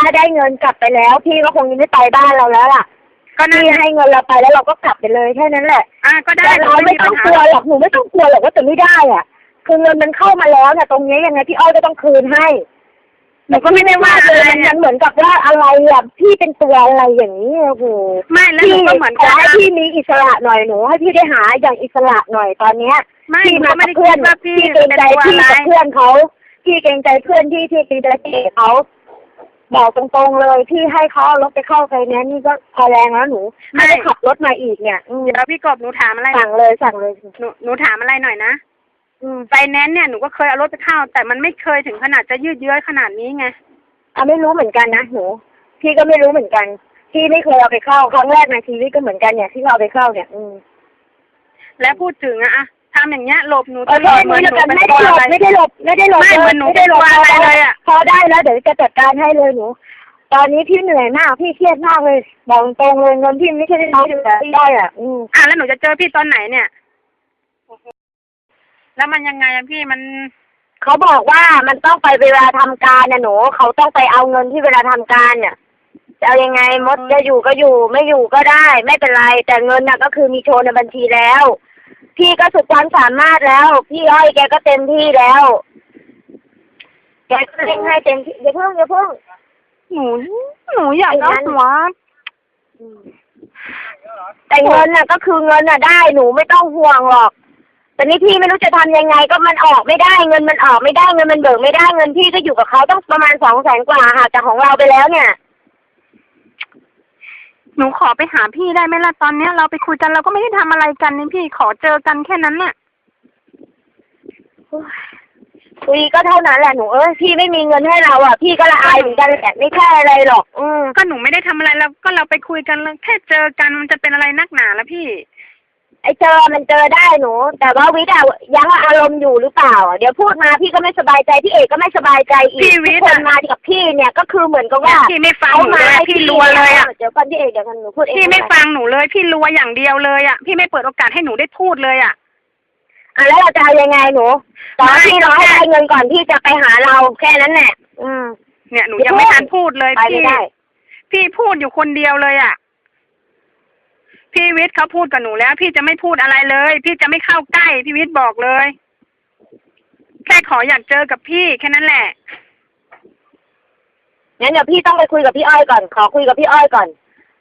ถ้าได้เงินกลับไปแล้ว พี่ก็คงยังไม่ไปบ้านเราแล้วล่ะก็นั่นพี่ให้เงินเราไปแล้วเราก็กลับไปเลยแค่นั้นแหละอะก็ได้แต่เราไม่ต้องกลัวหรอกหรอกหนูไม่ต้องกลัวหรอกว่าจะไม่ได้อะ คือเงินมันเข้ามาแล้วเนี่ยตรงนี้ยังไงพี่อ้อยก็ต้องคืนให้หนูก็ไม่ได้ว่าเลอะไรยมันเนี่ยเหมือนกับว่าอะไรอะพี่เป็นตัวอะไรอย่างนี้โอ้โหไม่แล้วหนูก็เหมือนขกัอนให้พี่มีอิสระหน่อยหนูให้พี่ได้หาอย่างอิสระหน่อยตอนเนี้ยไม่หพี่นูมาก็ไม่กับได้เพื่อนคิดว่าพี่พี่เกรงเป็นใจตัวพี่อะไรกับเพื่อนเขาพี่เกรงใจเพื่อนที่ที่ตีตะเกะเขา บอกตรงๆเลยพี่ให้เขาเอารถไปเข้าไฟแนนซ์นี่ก็พอแรงแล้วหนูไม่ได้ขับรถมาอีกเนี่ยอืมเดี๋ยวพี่กบหนูถามอะไรหน่สั่อยงเลยสั่งเลยหนูหนูถามอะไรหน่อยนะอืมไฟแนนซ์เนี่ยหนูก็เคยเอารถไปเข้า แต่มันไม่เคยถึงขนาดจะยืดเยื้อขนาดนี้ไงอะไม่รู้เหมือนกันนะหนูพี่ก็ไม่รู้เหมือนกันพี่ไม่เคยเอาไปเข้าครั้งแรกในชีวิตก็เหมือนกันเนี่ยที่เราเอาไปเข้าเนี่ย อืม และพูดถึงอะอะ ทำอย่างเงี้ยหลบหนูเอตอลอดเหมืไม่อนหนูกันเป็นไม่ตัได้วหลอะบไร ไม่ได้หลบไม่ได้หลบไม่เลยเหมือนหนูไม่ได้หลบเป็นตัวอะไรเลยอะ พอได้แล้วเดี๋ยวจะจัดการให้เลยหนู ตอนนี้พี่เหนื่อยมากพี่เครียดมากเลยบอกตรงเลยเงินพี่ไม่ใช่น้อยอยู่แล้วพี่ได้อะ อืมอะแล้วหนูจะเจอพี่ตอนไหนเนี่ย แล้วมันยังไงอะพี่มันเขาบอกว่ามันต้องไปเวลาทำการน่ะหนูเขาต้องไปเอาเงินที่เวลาทำการเนี่ยจะเอายังไงมดจะอยู่ก็อยู่ไม่อยู่ก็ได้ ไม่เป็นไรแต่เงินน่ะก็คือมีโชว์ในบัญชีแล้ว พี่ก็สุดความสามารถแล้ว พี่อ้อยแกก็เต็มที่แล้ว แกก็เร่งให้เต็มที่อย่าเพิ่งอย่าเพิ่งหนูหนูอยากเอาหัวแต่เงินน่ะ ก็คือเงินน่ะได้หนูไม่ต้องห่วงหรอกแต่นี่พี่ไม่รู้จะทำยังไง ก็มันออกไม่ได้เงินมันออกไม่ได้เงินมันเบิกไม่ได้เงินพี่ก็อยู่กับเขาต้องประมาณสองแสนกว่าค่ะแต่ของเราไปแล้วเนี่ย หนูขอไปหาพี่ได้ไหมล่ะตอนเนี้ยเราไปคุยกันเราก็ไม่ได้ทำอะไรกันนี่พี่ขอเจอกันแค่นั้นน่ะคุยก็เท่านั้นแหละหนูเอ้ยพี่ไม่มีเงินให้เราอะ พี่ก็ละอายเหมือนกันแหละไม่ใช่อะไรหรอก อืมก็หนูไม่ได้ทำอะไรแล้วก็เราไปคุยกันแล้วแค่เจอกันมันจะเป็นอะไรนักหนาแล้วพี่ ไอเจอมันเจอได้หนู แต่ว่าวิทย์อะยังอารมณ์อยู่หรือเปล่าอะเดี๋ยวพูดมาพี่ก็ไม่สบายใจพี่เอกก็ไม่สบายใจอีกพี่วิทย์ทุกคนอะ มากับพี่เนี่ยก็คือเหมือนกับว่าพี่ไม่ฟังเขาหนูมาเลยให้พี่รัวเลยอะเดี๋ยวก่อนพี่เอกเดี๋ยวก่อนหนูพูดเองพี่ไม่ก่อนฟังหนูเลยพี่รัวอย่างเดียวเลยอะพี่ไม่เปิดโอกาสให้หนูได้พูดเลยอะ อะแล้วเราจะเอายังไงหนูตอนไม่ พี่รอให้ได้เงินก่อนที่จะไปหาเราแค่นั้นแหละอืมเนี่ยหนูเดี๋ยวยังไม่ทันพูดเลยไปไม่พี่ได้ พี่พูดอยู่คนเดียวเลยอะ พี่วิทย์เขาพูดกับหนูแล้ว พี่จะไม่พูดอะไรเลย พี่จะไม่เข้าใกล้พี่วิทย์บอกเลย แค่ขออยากเจอกับพี่แค่นั้นแหละงั้นเดี๋ยวพี่ต้องไปคุยกับพี่อ้อยก่อน ขอคุยกับพี่อ้อยก่อน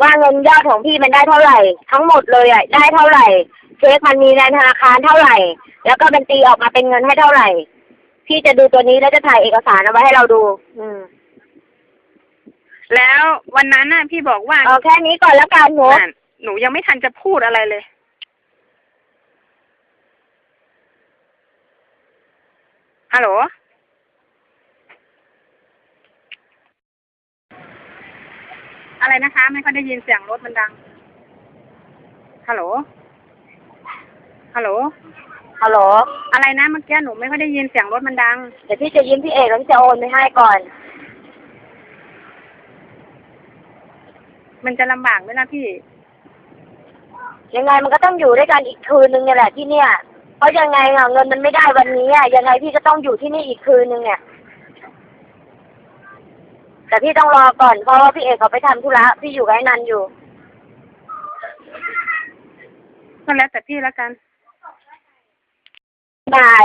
ว่าเงินยอดของพี่มันได้เท่าไหร่ ทั้งหมดเลยอะได้เท่าไหร่ เช็คมันมีในธนาคารเท่าไหร่ แล้วก็บัญชีออกมาเป็นเงินให้เท่าไหร่ พี่จะดูตัวนี้แล้วจะถ่ายเอกสารเอาไว้ให้เราดู อืม แล้ววันนั้นน่ะ พี่บอกว่าเอาแค่นี้ก่อนแล้วกันหนูนั่น หนูยังไม่ทันจะพูดอะไรเลย ฮัลโหล อะไรนะคะ ไม่ค่อยได้ยินเสียงรถมันดัง ฮัลโหล ฮัลโหล ฮัลโหล อะไรนะเมื่อกี้หนูไม่ค่อยได้ยินเสียงรถมันดัง เดี๋ยวพี่จะยิ้มพี่เอกแล้วพี่จะโอนไปให้ก่อน มันจะลำบากไหมล่ะพี่ ยังไงมันก็ต้องอยู่ด้วยกันอีกคืนนึงเนี่ยแหละที่เนี่ย เพราะยังไงอะเงินมันไม่ได้วันนี้อะยังไงพี่ก็ต้องอยู่ที่นี่อีกคืนนึงเนี่ยแต่พี่ต้องรอก่อนเพราะว่าพี่เอกเขาไปทำธุระพี่อยู่กับไอ้นันอยู่ก็แล้วแต่พี่แล้วกันได้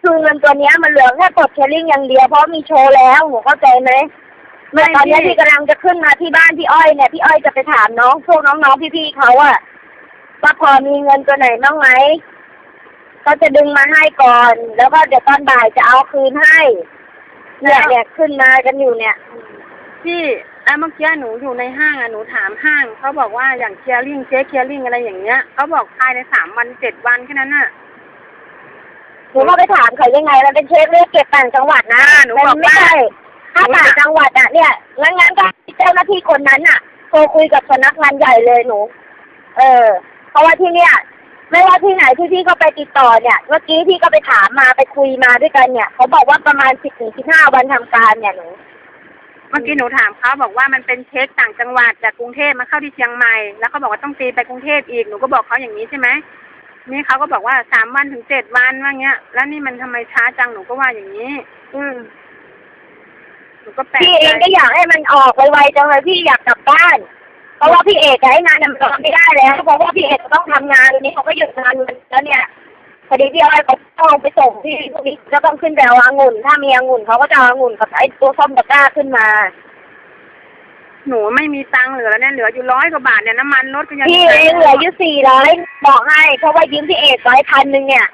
คือเงินตัวเนี้ยมันเหลือแค่กดแชร์ลิงอย่างเดียวเพราะมีโชว์แล้วหนูเข้าใจไหมเมื่อตอนเนี้ยไม่พี่พี่กำลังจะขึ้นมาที่บ้านพี่อ้อยเนี่ยพี่อ้อยจะไปถามน้องพวกน้องๆพี่ๆเขาอะ ว่าพอมีเงินตัวไหนบ้างไหมเขาจะดึงมาให้ก่อน แล้วก็เดี๋ยวตอนบ่ายจะเอาคืนให้เนี่ยเนี่ยขึ้นมากันอยู่เนี่ย พี่แล้วเมื่อกี้หนูอยู่ในห้างอะหนูถามห้างเขาบอกว่าอย่างเคลียร์ลิงเจ๊เคลียร์ลิงอะไรอย่างเงี้ยเขาบอกภายในสามวันเจ็ดวันแค่นั้นน่ะหนูก็ไปถามเขายังไงมันเป็นเช็คเรียกเก็บต่างจังหวัดนะหนูบอกมันไม่ว่าใช่ถ้าต่างจังหวัดอะเนี่ยงั้นงั้นก็เจ้าหน้าที่คนนั้นอะโทรคุยกับสำนักงานใหญ่เลยหนู เออ เพราะว่าที่เนี่ย ไม่ว่าที่ไหนที่พี่ก็ไปติดต่อเนี่ย เมื่อกี้พี่ก็ไปถามมาไปคุยมาด้วยกันเนี่ยเขาบอกว่าประมาณสิบถึงสิบห้าวันทำการเนี่ยหนู เมื่อกี้หนูถามเขาบอกว่ามันเป็นเช็คต่างจังหวัดจากกรุงเทพมาเข้าที่เชียงใหม่ แล้วเขาบอกว่าต้องตีไปกรุงเทพอีก หนูก็บอกเขาอย่างนี้ใช่ไหมนี่เขาก็บอกว่าสามวันถึงเจ็ดวันว่าเงี้ย แล้วนี่มันทำไมช้าจังหนูก็ว่าอย่างนี้ อืมหนูก็แปลกพี่เองใจก็อยากให้มันออกไวๆจังเลยพี่อยากกลับบ้าน เพราะว่าพี่เอกใช้งานทำงานไม่ได้แล้วเพราะว่าพี่เอกจะต้องทำงานวันนี้เขาก็หยุดงานแล้วเนี่ยพอดีพี่อ้อยเขาต้องไปส่งที่พวกนี้ก็ต้องขึ้นไปเอาองุ่น ถ้ามีองุ่นเขาก็จะเอาองุ่นกับไอ้ตัวส้มตะกร้าขึ้นมา หนูไม่มีตังค์เหลือแล้วเนี่ยเหลืออยู่ร้อยกว่าบาทเนี่ยน้ำมันรถก็ยังพี่เองเหลืออยู่สี่ร้อยบอกให้เพราะว่ายืมพี่เอกร้อยพันหนึ่งเนี่ย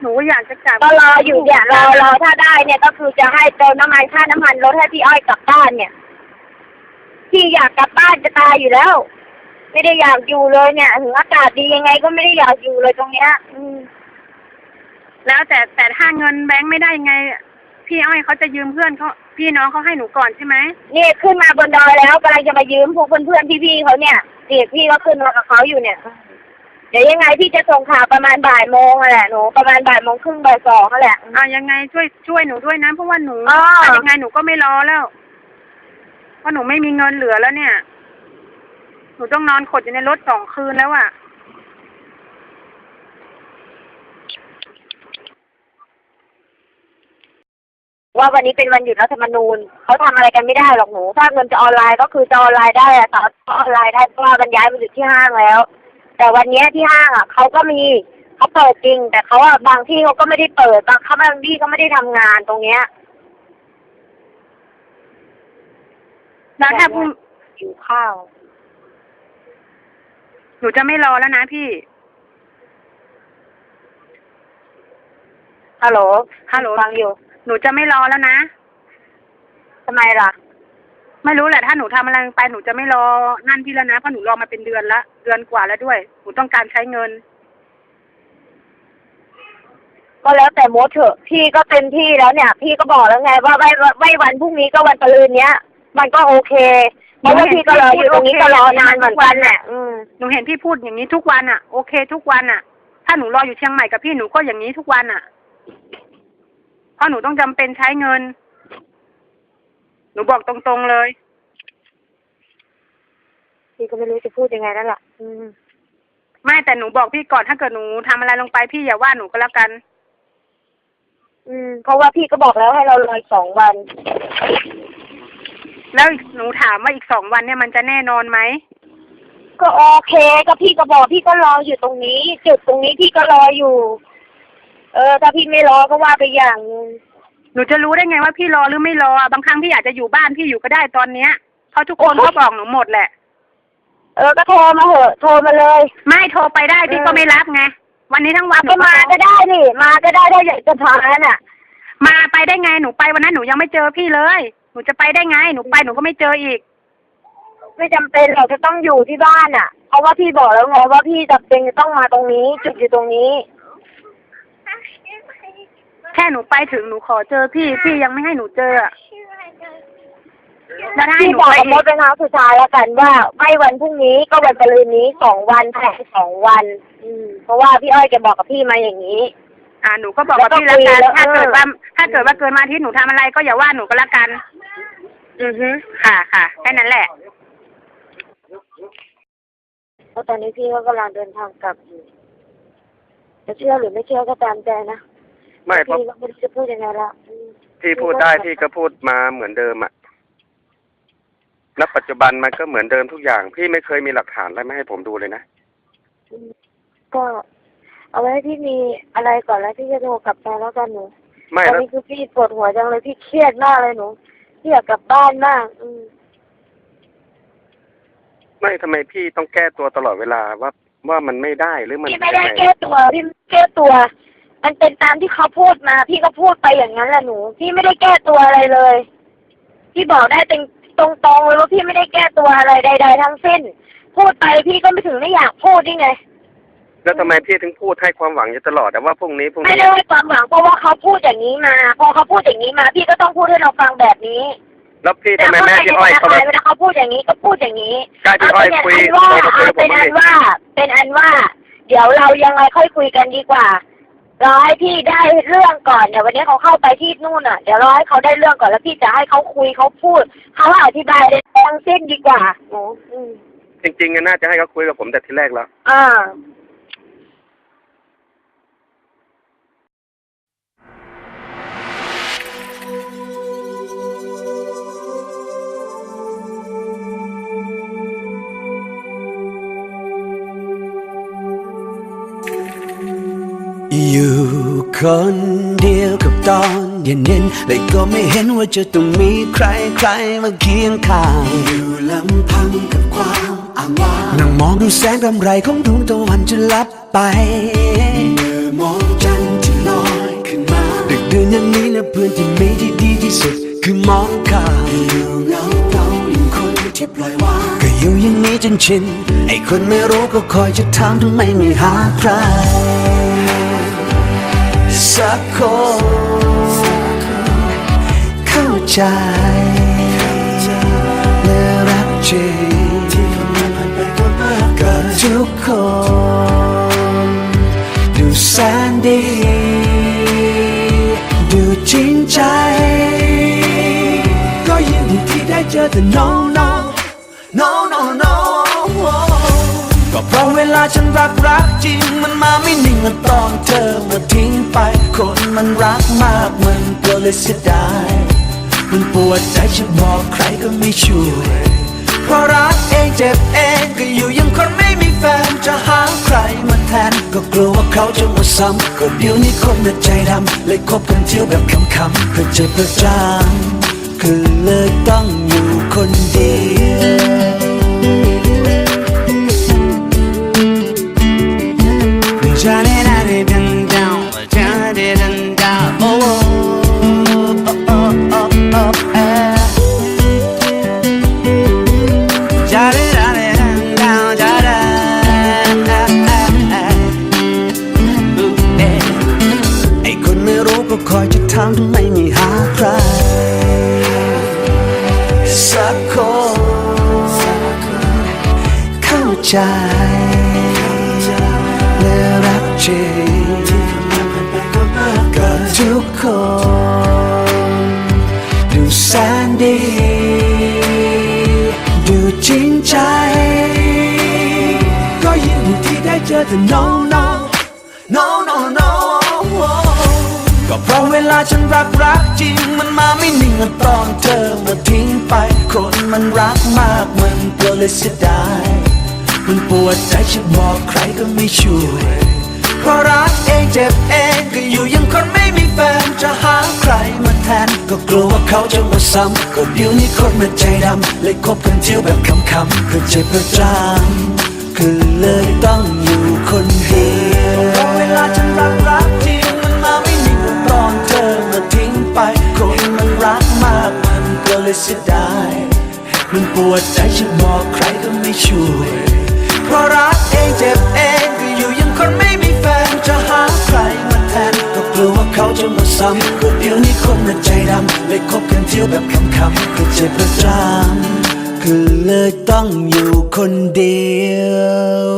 หนูอยากจะกลับก็รออยู่เนี่ยรอรอถ้าได้เนี่ยก็คือจะให้เติมน้ำมันค่าน้ำมันรถให้พี่อ้อยกลับบ้านเนี่ย พี่อยากกลับบ้านจะตายอยู่แล้ว ไม่ได้อยากอยู่เลยเนี่ยถึงอากาศดียังไงก็ไม่ได้อยากอยู่เลยตรงเนี้ย อืมแล้วแต่แต่ถ้าเงินแบงค์ไม่ได้ไง พี่อ้อยเขาจะยืมเพื่อนเขาพี่น้องเขาให้หนูก่อนใช่ไหมนี่ขึ้นมาบนดอยแล้วกำลังจะมายืมพวกเพื่อนๆพี่ๆเขาเนี่ยเด็กพี่ก็ขึ้นมากับเขาอยู่เนี่ย เดี๋ยวยังไงพี่จะส่งข่าวประมาณบ่ายโมงอะแหละหนูประมาณบ่ายโมงครึ่งบ่ายสองนั่นแหละอ่ายังไงช่วยช่วยหนูด้วยนะเพราะว่าหนูอ๋อถ้ายังไงหนูก็ไม่รอแล้ว เพราะหนูไม่มีเงินเหลือแล้วเนี่ย หนูต้องนอนขดอยู่ในรถสองคืนแล้วอะว่าวันนี้เป็นวันหยุดรัฐธรรมนูญเขาทำอะไรกันไม่ได้หรอกหนู ถ้าเงินจะออนไลน์ก็คือจะออนไลน์ได้อะแต่ออนไลน์ได้เพราะว่าบรรยายมาอยู่ที่ห้างแล้ว แต่วันเนี้ยที่ห้างอะเขาก็มีเขาเปิดจริง แต่เขาอะบางที่เขาก็ไม่ได้เปิดบางเขาบางที่ก็ไม่ได้ทำงานตรงเนี้ย แล้วถ้าพรุ่งหิวข้าว หนูจะไม่รอแล้วนะพี่ ฮัลโหล ฮัลโหล ฟังอยู่ หนูจะไม่รอแล้วนะทำไมล่ะ ไม่รู้แหละถ้าหนูทำอะไรลงไปหนูจะไม่รอนั่นพี่แล้วนะเพราะหนูรอมาเป็นเดือนละเดือนกว่าแล้วด้วย หนูต้องการใช้เงิน ก็แล้วแต่โมดเถอะ พี่ก็เต็มที่แล้วเนี่ย พี่ก็บอกแล้วไงว่าไม่ไม่วันพรุ่งนี้ก็วันปรืนเนี้ย มันก็โอเคเพราะว่าพี่ก็รออยู่ตรงนี้ก็รอนานเหมือนกันแหละอืมหนูเห็นพี่พูดอย่างนี้ทุกวันอะ โอเค ทุกวันอะ ถ้าหนูรออยู่เชียงใหม่กับพี่หนูก็อย่างนี้ทุกวันอะเพราะหนูต้องจำเป็นใช้เงิน หนูบอกตรงๆเลยพี่ก็ไม่รู้จะพูดยังไงแล้วล่ะ อืมไม่แต่หนูบอกพี่ก่อนถ้าเกิดหนูทำอะไรลงไปพี่อย่าว่าหนูก็แล้วกัน อืม เพราะว่าพี่ก็บอกแล้วให้เรารออีกสองวัน แล้วหนูถามว่าอีกสองวันเนี่ยมันจะแน่นอนไหมก็โอเคก็พี่ก็บอกพี่ก็รออยู่ตรงนี้ จุดตรงนี้พี่ก็รออยู่ เออ ถ้าพี่ไม่รอก็ว่าไปอย่างหนึ่งหนูจะรู้ได้ไงว่าพี่รอหรือไม่รอ บางครั้งพี่อาจจะอยู่บ้านพี่อยู่ก็ได้ตอนเนี้ยเพราะทุกคนเขาบอกหนูหมดแหละ เออก็โทรมาเหอะโทรมาเลย ไม่โทรไปได้พี่เออก็ไม่รับไงวันนี้ทั้งวันหนูก็มาก็ได้นี่ มาก็ได้ถ้าอยากจะพาน่ะ มาไปได้ไงหนูไปวันนั้นหนูยังไม่เจอพี่เลยห นูจะไปได้ไง หนูไปหนูก็ไม่เจออีก ไม่จำเป็นเราจะต้องอยู่ที่บ้านอะ เพราะว่าพี่บอกแล้วไงว่าพี่จำเป็นจะต้องมาตรงนี้ จุดอยู่ตรงนี้ แค่หนูไปถึงหนูขอเจอพี่ พี่ยังไม่ให้หนูเจออะแล้วถ้าให้พี่หนูบอกไปกับมดเป็นครั้งสุดท้ายแล้วกันว่าไม่วันพรุ่งนี้ก็วันปรืนนี้สองวันแทนสองวัน อืม เพราะว่าพี่อ้อยแกบอกกับพี่มาอย่างนี้ อ่าหนูก็บอกกับพี่แล้วกัน แล้วก็คุยแล้วถ้าเกิดเออว่าถ้าเกิดว่าเกินมาอาที่หนูทำอะไรก็อย่าว่าหนูก็แล้วกัน อือฮึค่ะค่ะแค่นั้นแหละเพราะตอนนี้พี่ก็กำลังเดินทางกลับอยู่จะเชื่อหรือไม่เชื่อก็ตามใจนะไม่เพราะพี่ก็ไม่รู้จะพูดยังไงละอืมที่พูดได้ที่ก็พูดมาเหมือนเดิมอะณปัจจุบันมันก็เหมือนเดิมทุกอย่าง พี่ไม่เคยมีหลักฐานอะไรมาให้ผมดูเลยนะอืมก็ เอาไว้ให้พี่มีอะไรก่อนแล้วพี่จะโทรกลับไปแล้วกันหนูไม่ตอนแล้ว นี้คือพี่ปวดหัวจังเลยพี่เครียดมากเลยหนู พี่อยากกลับบ้านมากอืมไม่ทำไมพี่ต้องแก้ตัวตลอดเวลาว่าว่ามันไม่ได้หรือมันพี่ไม่ได้ยังงแก้ตัวพี่ไม่แก้ตัว มันเป็นตามที่เขาพูดมา พี่ก็พูดไปอย่างนั้นแหละหนู พี่ไม่ได้แก้ตัวอะไรเลย พี่บอกได้ตรงตรงๆเลยว่าพี่ไม่ได้แก้ตัวอะไรใด ๆ ทั้งสิ้น พูดไปพี่ก็ไม่ถึงไม่อยากพูดนี่ไง แล้วทำไมพี่ถึงพูดให้ความหวังอยู่ตลอดแต่ว่าพรุ่งนี้พรุ่งไม่นี้ได้ให้ความหวังเพราะว่าเขาพูดอย่างนี้มา พอเขาพูดอย่างนี้มา พี่ก็ต้องพูดให้เราฟังแบบนี้แล้วพี่แต่ทำไมเขาแม่ไม่พี่ได้อ้อยธนาเขาคารแบบเวลาเขาพูดอย่างนี้ก็พูดอย่างนี้ ใช่พี่อ้อยคุยเอาโทรมาคุยกับผเป็มนบ้าอังนดิว่า เป็นอันว่า เดี๋ยวเรายังไงค่อยคุยกันดีกว่า รอให้พี่ได้เรื่องก่อนเดี๋ยววันนี้เขาเข้าไปที่นู่นอะ เดี๋ยวรอให้เขาได้เรื่องก่อนแล้วพี่จะให้เขาคุยเขาพูด เขาอธิบายได้ทั้งสิ้นดีกว่าหนูอืมจริงๆอะน่าจะให้เขาคุยกับผมแต่ทีแรกแล้ว อ่า อยู่คนเดียวกับตอนเย็นๆเลยก็ไม่เห็นว่าจะต้องมีใครใครๆมาเคียงข้างอยู่ลำพังกับความอ้างว้างนั่งมองดูแสงรำไรของดวงตะวันจะลับไปเมื่อมองจันทร์ที่ลอยขึ้นมาดึกดื่นอย่างนี้นะเพื่อนที่มีที่ดีที่สุดคือมองข้ามอยู่เงาเงาอย่างคนที่ปล่อยวางก็อยู่อย่างนี้จนชินไอ้คนไม่รู้ก็คอยจะถามทำไมไม่หาใคร สักคนเข้าใจและรักจริงกับทุกคนดูแสนดี ดูจริงใจ ก็ยินดีที่ได้เจอแต่ no no no no no ก็เพราะ เวลาฉันรักรักจริง มันมาไม่นิ่งมันตอนเธอมาทิ้งไป คนมันรักมากมันก็เลยเสียดาย มันปวดใจจะบอกใครก็ไม่ช่วยเพราะรักเองเจ็บเองก็อยู่ยังคนไม่มีแฟนจะหาใครมาแทน ก็กลัวว่าเขาจะมาซ้ำก็เดี๋ยวนี้คนน่ะใจดำเลยคบกันเที่ยวแบบคำๆเพื่อใจประจางก็เลยต้องอยู่คนเดียว เจอแต่ no no no no no ก็เพราะเวลาฉันรักรักจริงมันมาไม่นิ่งมือนตอนเธอมาทิ้งไป คนมันรักมากมันก็เลยเสียดายมันปวดใจจะบอกใครก็ไม่ช่วยเพราะรักเองเจ็บเองก็อยู่ยังคนไม่มีแฟนจะหาใครมาแทน ก็กลัวว่าเขาจะมาซ้ำก็เดี๋ยวนี้คนมันใจดำเลยคบกันเที่ยวแบบคำๆเพื่อใจประจาง ก็เลยต้องอยู่คนเดียวเพราะเวลาฉันรักรักจริงมันมาไม่มือนตอนเธอมาทิ้งไปคนมันรักมากมันก็เลยเสียดายมันปวดใจจะบอกใครก็ไม่ช่วย เพราะรักเองเจ็บเองก็อยู่ยังคนไม่มีแฟนจะหาใครมาแทนก็กลัวว่าเขาจะมาซ้ำก็เดี๋ยวนี้คนมันใจดำเลยคบกันเที่ยวแบบคำๆก็เจ็บประจำ ก็เลยต้องอยู่คนเดียว